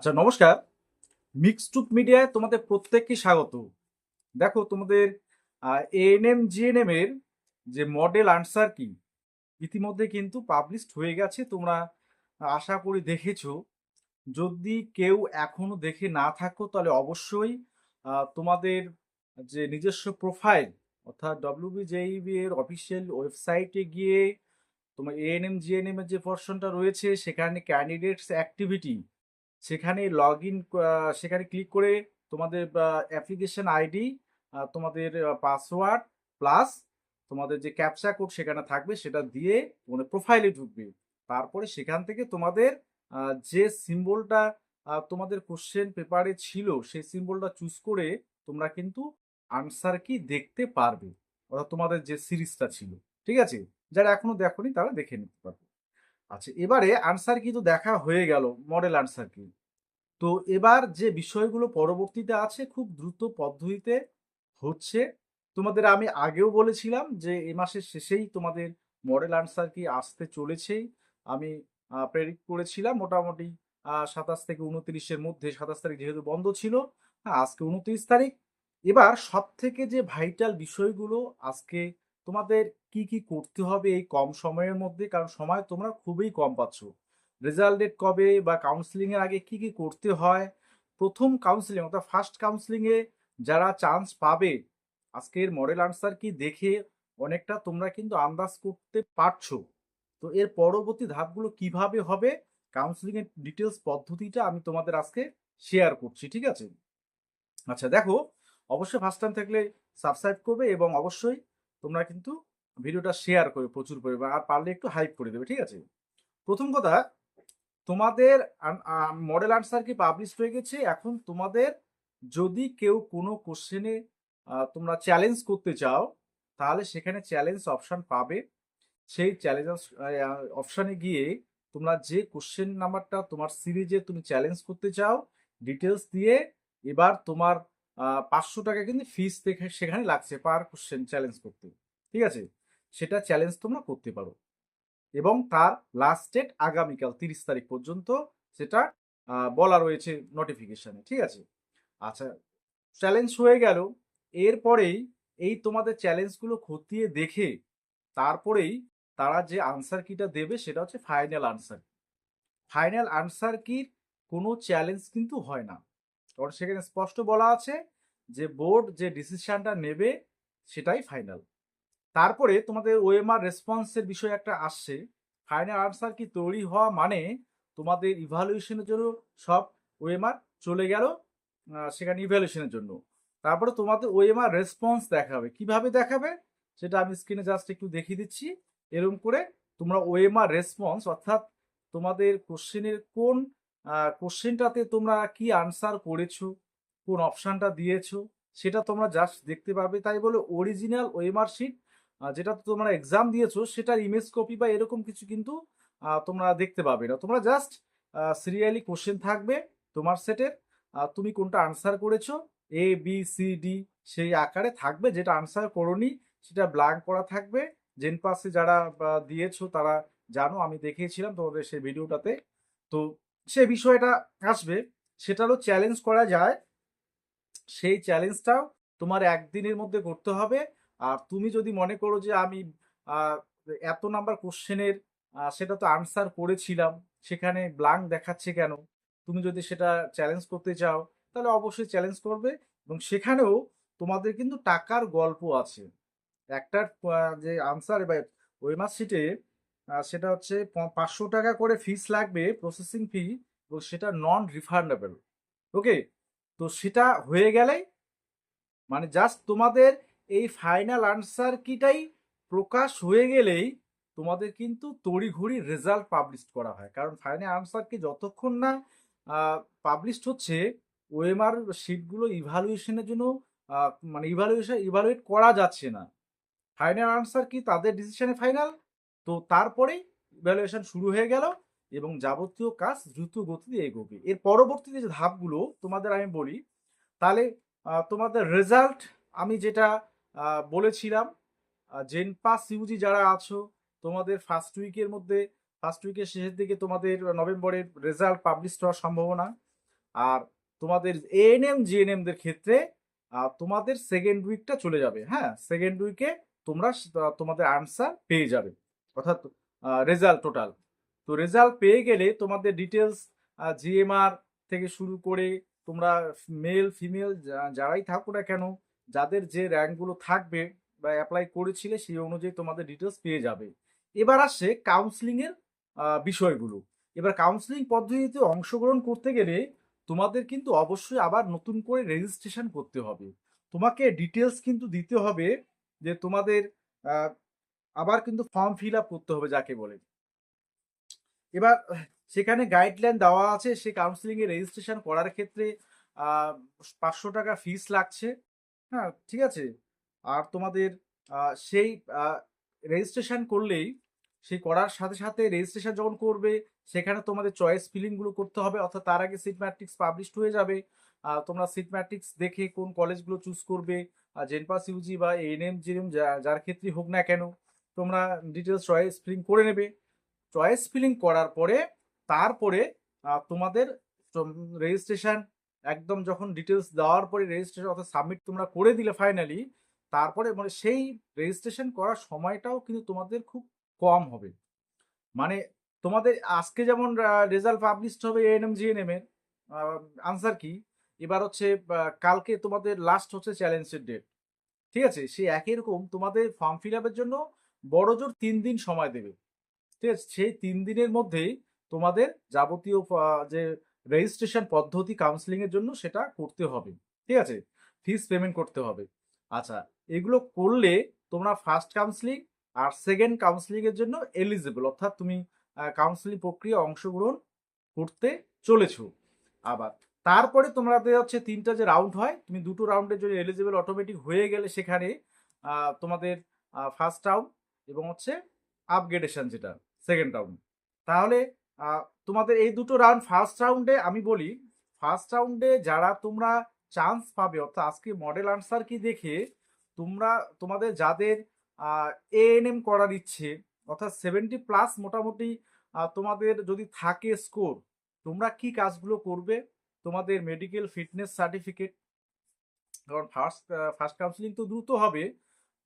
আচ্ছা নমস্কার। মিক্সটুক মিডিয়ায় তোমাদের প্রত্যেককে স্বাগত। দেখো, তোমাদের এএনএম জিএনএম এর যে মডেল আনসার কি, ইতিমধ্যে কিন্তু পাবলিশড হয়ে গেছে। তোমরা আশা করি দেখেছ। যদি কেউ এখনও দেখে না থাকো, তাহলে অবশ্যই তোমাদের যে নিজস্ব প্রোফাইল অর্থাৎ ডব্লিউবিজেইবি এর অফিসিয়াল ওয়েবসাইটে গিয়ে, তোমার এএনএম জিএনএম এর যে পোর্শনটা রয়েছে, সেখানে ক্যান্ডিডেটস অ্যাক্টিভিটি সেখানে লগ ইন সেখানে ক্লিক করে তোমাদের অ্যাপ্লিকেশন আইডি তোমাদের পাসওয়ার্ড প্লাস তোমাদের যে ক্যাপচা কোড সেখানে থাকবে সেটা দিয়ে তোমাদের প্রোফাইলে ঢুকবে। তারপরে সেখান থেকে তোমাদের যে সিম্বলটা তোমাদের কোশ্চেন পেপারে ছিল সেই সিম্বলটা চুজ করে তোমরা কিন্তু আনসার কি দেখতে পারবে। অর্থাৎ তোমাদের যে সিরিজটা ছিল। ঠিক আছে? যারা এখনও দেখোনি তারা দেখে নিতে পারবে আচ্ছা এবারে আনসার কি তো দেখা হয়ে গেল মডেল আনসার কি? তো এবার যে বিষয়গুলো পরবর্তীতে আছে, খুব দ্রুত পদ্ধতিতে হচ্ছে। তোমাদের আমি আগেও বলেছিলাম যে এ মাসের শেষেই তোমাদের মডেল আনসার কি আসতে চলেছেই। আমি প্রেডিক্ট করেছিলাম মোটামুটি সাতাশ থেকে উনত্রিশের মধ্যে, সাতাশ তারিখ যেহেতু বন্ধ ছিল আজকে উনত্রিশ তারিখ। এবার সব থেকে যে ভাইটাল বিষয়গুলো আজকে তোমাদের কি কি করতে হবে এই কম সময়ের মধ্যে? কারণ সময় তোমরা খুবই কম পাচ্ছ। রেজাল্ট ডেট কবে বা কাউন্সিলিং এর আগে কি কি করতে হয়? প্রথম কাউন্সিলিং অর্থাৎ ফার্স্ট কাউন্সিলিং এ যারা চান্স পাবে, আজকের মডেল আনসার কি দেখে অনেকটা তোমরা কিন্তু আন্দাজ করতে পারছ। তো এর পরবর্তী ধাপগুলো কীভাবে হবে? কাউন্সিলিং এর ডিটেলস পদ্ধতিটা আমি তোমাদের আজকে শেয়ার করছি, ঠিক আছে? আচ্ছা দেখো, অবশ্যই ফার্স্ট টাইম থাকলে সাবস্ক্রাইব করবে এবং অবশ্যই তোমরা কিন্তু ভিডিওটা শেয়ার করবে প্রচুর পরিমাণ আর পারলে একটু হাইপ করে দেবে, ঠিক আছে? প্রথম কথা, তোমাদের মডেল আনসার কি পাবলিশ হয়ে গেছে? এখন তোমাদের যদি কেউ কোনো কোশ্চেনে তোমরা চ্যালেঞ্জ করতে চাও, তাহলে সেখানে চ্যালেঞ্জ অপশান পাবে। সেই চ্যালেঞ্জ অপশানে গিয়ে তোমরা যে কোশ্চেন নাম্বারটা তোমার সিরিজে তুমি চ্যালেঞ্জ করতে চাও ডিটেলস দিয়ে এবার তোমার পাঁচশো টাকা কিন্তু ফিস দেখে সেখানে লাগছে পার কোশ্চেন চ্যালেঞ্জ করতে। ঠিক আছে? সেটা চ্যালেঞ্জ তোমরা করতে পারো। এবং তার লাস্ট ডেট আগামীকাল, তিরিশ তারিখ পর্যন্ত সেটা বলা রয়েছে নোটিফিকেশানে ঠিক আছে? আচ্ছা চ্যালেঞ্জ হয়ে গেল। এরপরেই এই তোমাদের চ্যালেঞ্জগুলো খতিয়ে দেখে তারপরেই তারা যে আনসার কিটা দেবে সেটা হচ্ছে ফাইনাল আনসার ফাইনাল আনসার কির কোনো চ্যালেঞ্জ কিন্তু হয় না। কারণ সেখানে স্পষ্ট বলা আছে যে বোর্ড যে ডিসিশনটা নেবে, সেটাই ফাইনাল তারপরে তোমাদের ওএমআর রেসপন্সের বিষয় একটা আসছে। ফাইনাল আনসার কি তৈরি হওয়া মানে তোমাদের ইভালুয়েশনের জন্য সব ওএমআর চলে গেল সেখানে ইভ্যালুয়েশনের জন্য। তারপরে তোমাদের ওএমআর রেসপন্স দেখাবে। কীভাবে দেখাবে? সেটা আমি স্ক্রিনে জাস্ট একটু দেখিয়ে দিচ্ছি। এরকম করে তোমরা ওএমআর রেসপন্স অর্থাৎ তোমাদের কোশ্চেনের কোন কোশ্চেনটাতে তোমরা কি আনসার করেছ? কোন অপশানটা দিয়েছ? সেটা তোমরা জাস্ট দেখতে পাবে। তাই বলে অরিজিনাল ওএমআর শিট যেটা তোমরা এক্সাম দিয়েছ, সেটার ইমেজ কপি বা এরকম কিছু কিন্তু তোমরা দেখতে পাবে না। তোমরা জাস্ট সিরিয়ালি কোশ্চেন থাকবে তোমার সেটের তুমি কোনটা আনসার করেছ? এ বি সি ডি সেই আকারে থাকবে। যেটা আনসার করনি, সেটা ব্ল্যাঙ্ক করা থাকবে। জেন পাসে যারা দিয়েছ তারা জানো, আমি দেখিয়েছিলাম তোমাদের সেই ভিডিওটাতে তো সে বিষয়টা আসবে, সেটারও চ্যালেঞ্জ করা যায়। সেই চ্যালেঞ্জটাও তোমার একদিনের মধ্যে করতে হবে। আর তুমি যদি মনে করো যে আমি এত নাম্বার কোশ্চেনের সেটা তো আনসার করেছিলাম, সেখানে ব্লাঙ্ক দেখাচ্ছে কেন? তুমি যদি সেটা চ্যালেঞ্জ করতে চাও, তাহলে অবশ্যই চ্যালেঞ্জ করবে। এবং সেখানেও তোমাদের কিন্তু টাকার গল্প আছে। একটার যে আনসার বা ওয়েমার শিটে সেটা হচ্ছে পাঁচশো টাকা করে ফিস লাগবে প্রসেসিং ফি এবং সেটা নন রিফান্ডেবল ওকে তো সেটা হয়ে গেলেই মানে জাস্ট তোমাদের এই ফাইনাল আনসার কিটাই প্রকাশ হয়ে গেলেই তোমাদের কিন্তু তড়িঘড়ি রেজাল্ট পাবলিশ করা হয়। কারণ ফাইনাল আনসার কি যতক্ষণ না পাবলিশড হচ্ছে ওএমআর শিটগুলো ইভালুয়েশনের জন্য মানে ইভালুয়েশন ইভালুয়েট করা যাচ্ছে না। ফাইনাল আনসার কি তাদের ডিসিশনে ফাইনাল তো তারপরেই ভ্যালুয়েশন শুরু হয়ে গেল এবং যাবতীয় কাজ দ্রুত গতিতে এগোবে। এর পরবর্তীতে যে ধাপগুলো তোমাদের আমি বলি, তাহলে তোমাদের রেজাল্ট আমি যেটা বলেছিলাম জেন পাস ইউজি যারা আছো, তোমাদের ফার্স্ট উইকের মধ্যে ফার্স্ট উইকের শেষের দিকে তোমাদের নভেম্বরের রেজাল্ট পাবলিশ হওয়ার সম্ভাবনা। আর তোমাদের এএনএম জিএনএমদের ক্ষেত্রে তোমাদের সেকেন্ড উইকটা চলে যাবে। হ্যাঁ সেকেন্ড উইকে তোমরা তোমাদের আনসার পেয়ে যাবে। অর্থাৎ রেজাল্ট টোটাল তো রেজাল্ট পেয়ে গেলে তোমাদের ডিটেলস জিএমআর থেকে শুরু করে তোমরা মেল ফিমেল যারাই থাকো না কেন, যাদের যে র্যাঙ্কগুলো থাকবে বা অ্যাপ্লাই করেছিলে সেই অনুযায়ী তোমাদের ডিটেলস পেয়ে যাবে। এবার আসছে কাউন্সিলিংয়ের বিষয়গুলো। এবার কাউন্সিলিং পদ্ধতিতে অংশগ্রহণ করতে গেলে তোমাদের কিন্তু অবশ্যই আবার নতুন করে রেজিস্ট্রেশন করতে হবে। তোমাকে ডিটেলস কিন্তু দিতে হবে যে তোমাদের আবার কিন্তু ফর্ম ফিল আপ করতে হবে যাকে বলে। এবার, সেখানে গাইডলাইন দেওয়া আছে, সে কাউন্সিলিং এ রেজিস্ট্রেশন করার ক্ষেত্রে পাঁচশো টাকা ফিস লাগছে। হ্যাঁ ঠিক আছে? আর তোমাদের সেই রেজিস্ট্রেশন করলেই সেই করার সাথে সাথে রেজিস্ট্রেশন যখন করবে, সেখানে তোমাদের চয়েস ফিলিংগুলো করতে হবে, অর্থাৎ তার আগে সিট ম্যাট্রিক্স পাবলিশড হয়ে যাবে। তোমরা সিট ম্যাট্রিক্স দেখে কোন কলেজগুলো চুজ করবে জেনপাস ইউজি বা এনএম জিএম যার ক্ষেত্রেই হোক না কেন। তোমরা ডিটেলস চয়েস ফিলিং করে নেবে। চয়েস ফিলিং করার পরে, তারপরে তোমাদের রেজিস্ট্রেশন একদম যখন ডিটেলস দেওয়ার পরে রেজিস্ট্রেশন অর্থাৎ সাবমিট তোমরা করে দিলে ফাইনালি তারপরে মানে সেই রেজিস্ট্রেশন করার সময়টাও কিন্তু তোমাদের খুব কম হবে। মানে তোমাদের আজকে যেমন রেজাল্ট পাবলিশড হবে এএনএম জিএনএম এর আনসার কি? এবার হচ্ছে কালকে তোমাদের লাস্ট হচ্ছে চ্যালেঞ্জের ডেট ঠিক আছে? সেই একই রকম তোমাদের ফর্ম ফিল আপের জন্য বড় জোর তিন দিন সময় দেবে। ঠিক আছে? সেই তিন দিনের মধ্যেই তোমাদের যাবতীয় যে রেজিস্ট্রেশন পদ্ধতি কাউন্সিলিং এর জন্য সেটা করতে হবে। ঠিক আছে? ফিস পেমেন্ট করতে হবে। আচ্ছা এগুলো করলে তোমরা ফার্স্ট কাউন্সিলিং আর সেকেন্ড কাউন্সিলিং এর জন্য এলিজিবল অর্থাৎ তুমি কাউন্সিলিং প্রক্রিয়া অংশগ্রহণ করতে চলেছো। আবার তারপরে তোমাদের হচ্ছে তিনটা যে রাউন্ড হয়, তুমি দুটো রাউন্ডের জন্য এলিজিবল অটোমেটিক হয়ে গেলে সেখানে তোমাদের ফার্স্ট রাউন্ড এবং হচ্ছে আপগ্রেডেশন যেটা সেকেন্ড রাউন্ড তাহলে তোমাদের এই দুটো রাউন্ড ফার্স্ট রাউন্ডে আমি বলি ফার্স্ট রাউন্ডে যারা তোমরা চান্স পাবে, অর্থাৎ আজকে মডেল আনসার কি দেখে, তোমরা, তোমাদের যাদের এএনএম করার ইচ্ছে, অর্থাৎ সেভেন্টি প্লাস মোটামুটি তোমাদের যদি থাকে স্কোর তোমরা কি কাজগুলো করবে? তোমাদের মেডিকেল ফিটনেস সার্টিফিকেট কারণ ফার্স্ট ফার্স্ট কাউন্সিলিং তো দ্রুত হবে,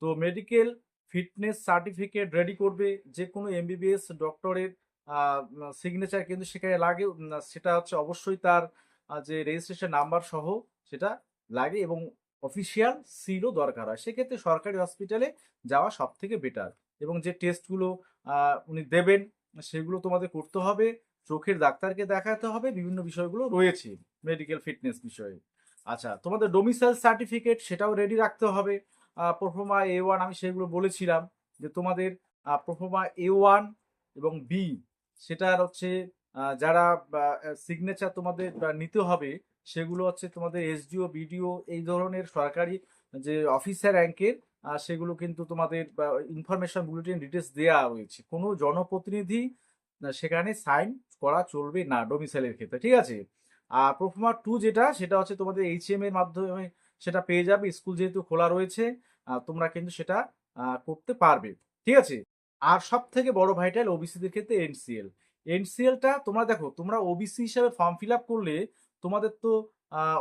তো মেডিকেল ফিটনেস সার্টিফিকেট রেডি করবে যে কোনো এমবিবিএস ডক্টরের সিগনেচার কিন্তু সেখানে লাগে। সেটা হচ্ছে অবশ্যই তার যে রেজিস্ট্রেশন নাম্বার সহ সেটা লাগে এবং অফিসিয়াল সিলও দরকার হয়। সেক্ষেত্রে সরকারি হসপিটালে যাওয়া সব থেকে বেটার এবং যে টেস্টগুলো উনি দেবেন, সেগুলো তোমাদের করতে হবে। চোখের ডাক্তারকে দেখাতে হবে, বিভিন্ন বিষয়গুলো রয়েছে মেডিকেল ফিটনেস বিষয়ে। আচ্ছা তোমাদের ডোমিসাইল সার্টিফিকেট সেটাও রেডি রাখতে হবে। প্রফোমা এ ওয়ান আমি সেগুলো বলেছিলাম যে তোমাদের প্রফোমা এ ওয়ান এবং বি সেটার হচ্ছে যারা সিগনেচার তোমাদের নিতে হবে, সেগুলো হচ্ছে তোমাদের এসডিও বিডিও এই ধরনের সরকারি যে অফিসার র্যাঙ্কের সেগুলো কিন্তু তোমাদের ইনফরমেশন বুলেটিন ডিটেলস দেওয়া রয়েছে কোনো জনপ্রতিনিধি সেখানে সাইন করা চলবে না ডোমিসাইলের ক্ষেত্রে, ঠিক আছে? আর প্রোফোমা টু যেটা, সেটা হচ্ছে তোমাদের এইচএম এর মাধ্যমে সেটা পেয়ে যাবে, স্কুল যেহেতু খোলা রয়েছে তোমরা কিন্তু সেটা করতে পারবে। ঠিক আছে? আর সব থেকে বড় ভাইটাল ওবিসিদের ক্ষেত্রে এনসিএল এনসিএলটা তোমরা দেখো, তোমরা ওবিসি হিসাবে ফর্ম ফিল আপ করলে তোমাদের তো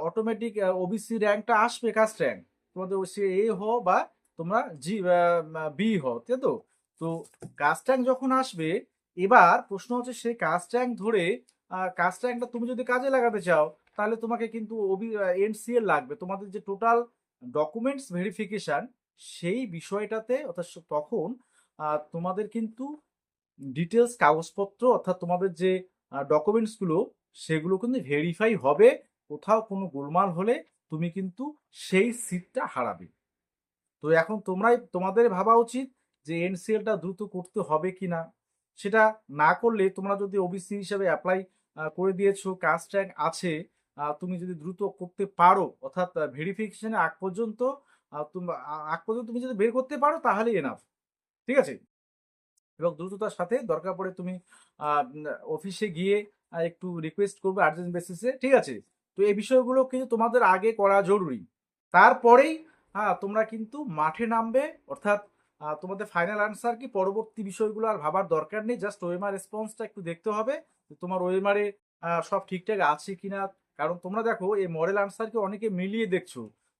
অটোমেটিক ওবিসি র্যাঙ্কটা আসবে কাস্ট র্যাঙ্ক তোমাদের সে এ হ বা তোমরা জি বি হ, তাই তো? তো কাস্ট র্যাঙ্ক যখন আসবে, এবার প্রশ্ন হচ্ছে সেই কাস্ট র্যাঙ্ক ধরে কাস্ট র্যাঙ্কটা তুমি যদি কাজে লাগাতে চাও তাহলে তোমাকে কিন্তু ওবি এনসিএল লাগবে। তোমাদের যে টোটাল ডকুমেন্টস ভেরিফিকেশান সেই বিষয়টাতে অর্থাৎ তখন তোমাদের কিন্তু ডিটেলস কাগজপত্র অর্থাৎ তোমাদের যে ডকুমেন্টসগুলো সেগুলো কিন্তু ভেরিফাই হবে। কোথাও কোনো গোলমাল হলে তুমি কিন্তু সেই সিটটা হারাবে। তো এখন তোমরাই, তোমাদের ভাবা উচিত যে এনসিএলটা দ্রুত করতে হবে কি না সেটা না করলে তোমরা যদি ওবিসি হিসেবে অ্যাপ্লাই করে দিয়েছ কাস্ট র্যাঙ্ক আছে তুমি যদি দ্রুত করতে পারো, অর্থাৎ ভেরিফিকেশনের আগ পর্যন্ত আগ পর্যন্ত তুমি যদি বের করতে পারো তাহলে এনাফ ঠিক আছে? এবং দ্রুততার সাথে দরকার পড়ে তুমি অফিসে গিয়ে একটু রিকোয়েস্ট করবে আর্জেন্ট বেসিসে ঠিক আছে? তো এই বিষয়গুলো কিন্তু তোমাদের আগে করা জরুরি। তারপরেই হ্যাঁ তোমরা কিন্তু মাঠে নামবে, অর্থাৎ তোমাদের ফাইনাল আনসার কি, পরবর্তী বিষয়গুলো আর ভাবার দরকার নেই জাস্ট ওএমআর রেসপন্সটা একটু দেখতে হবে তোমার ওএমআরে সব ঠিকঠাক আছে কিনা কারণ তোমরা দেখো, এই মডেল আনসারকে অনেকে মিলিয়ে দেখছ।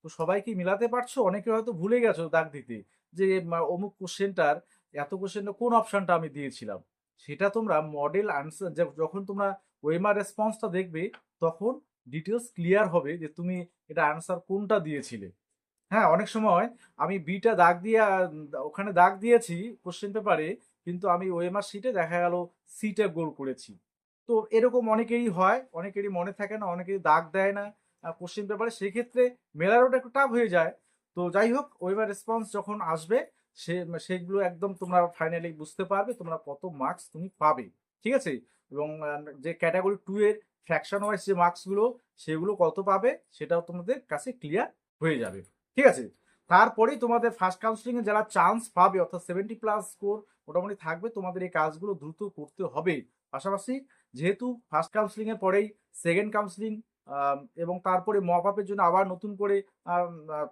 তো সবাইকে মিলাতে পারছ, অনেকে হয়তো ভুলে গেছো দাগ দিতে যে অমুক কোশ্চেনটার এত কোশ্চেনটা কোন অপশনটা আমি দিয়েছিলাম? সেটা তোমরা মডেল আনসার যখন তোমরা ওয়েমার রেসপন্সটা দেখবে, তখন ডিটেলস ক্লিয়ার হবে যে, তুমি এটা আনসার কোনটা দিয়েছিলে। হ্যাঁ অনেক সময় আমি বিটা দাগ দিয়ে, ওখানে দাগ দিয়েছি কোশ্চেন পেপারে কিন্তু আমি ওএমআর শিটে দেখা গেল সিটে গোল করেছি। তো এরকম অনেকেরই হয়, অনেকেরই মনে থাকে না, অনেকেরই দাগ দেয় না কোশ্চেন পেপারে সেক্ষেত্রে মেলারোটা একটু টাফ হয়ে যায়। তো যাই হোক ওয়েবার রেসপন্স যখন আসবে, সে, সেগুলো একদম তোমরা ফাইনালি বুঝতে পারবে, তোমরা কত মার্কস তুমি পাবে। ঠিক আছে? এবং যে ক্যাটাগরি টু এর ফ্র্যাকশন ওয়াইজ যে মার্কসগুলো সেগুলো কত পাবে, সেটাও তোমাদের কাছে ক্লিয়ার হয়ে যাবে। ঠিক আছে? তারপরেই তোমাদের ফার্স্ট কাউন্সিলিং এ যারা চান্স পাবে, অর্থাৎ সেভেন্টি প্লাস স্কোর মোটামুটি থাকবে, তোমাদের এই কাজগুলো দ্রুত করতে হবে। পাশাপাশি যেহেতু ফার্স্ট কাউন্সিলিং এর পরেই সেকেন্ড কাউন্সিলিং এবং তারপরে মপ আপের জন্য আবার নতুন করে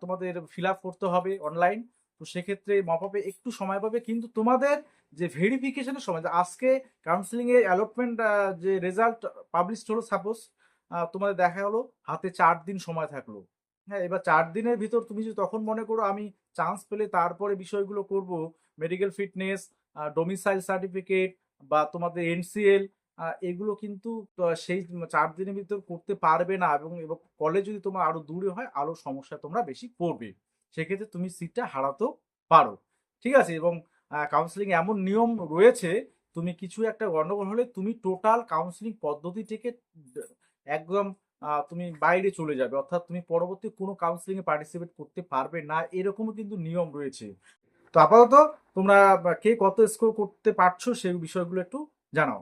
তোমাদের ফিল আপ করতে হবে অনলাইন তো সেক্ষেত্রে মপ আপে একটু সময় পাবে। কিন্তু তোমাদের যে ভেরিফিকেশনের সময় আজকে কাউন্সিলিং এর অ্যালটমেন্ট যে রেজাল্ট পাবলিশ হলো সাপোজ তোমাদের দেখা গেলো হাতে চার দিন সময় থাকল। হ্যাঁ এবার চার দিনের ভিতর তুমি যদি তখন মনে করো আমি চান্স পেলে তারপরে বিষয়গুলো করব মেডিকেল ফিটনেস ডোমিসাইল সার্টিফিকেট বা তোমাদের এনসিএল এগুলো কিন্তু সেই চার দিনের ভিতর করতে পারবে না এবং কলেজ যদি তোমার আরও দূরে হয়, আরও সমস্যা তোমরা বেশি পড়বে সেক্ষেত্রে তুমি সিটটা হারাতেও পারো। ঠিক আছে? এবং কাউন্সিলিং এমন নিয়ম রয়েছে, তুমি কিছু একটা গন্ডগোল হলে তুমি টোটাল কাউন্সিলিং পদ্ধতি থেকে একদম তুমি বাইরে চলে যাবে। অর্থাৎ তুমি পরবর্তী কোনো কাউন্সিলিং এ পার্টিসিপেট করতে পারবে না, এরকমও কিন্তু নিয়ম রয়েছে। তো আপাতত তোমরা কে কত স্কোর করতে পারছ, সেই বিষয়গুলো একটু জানাও।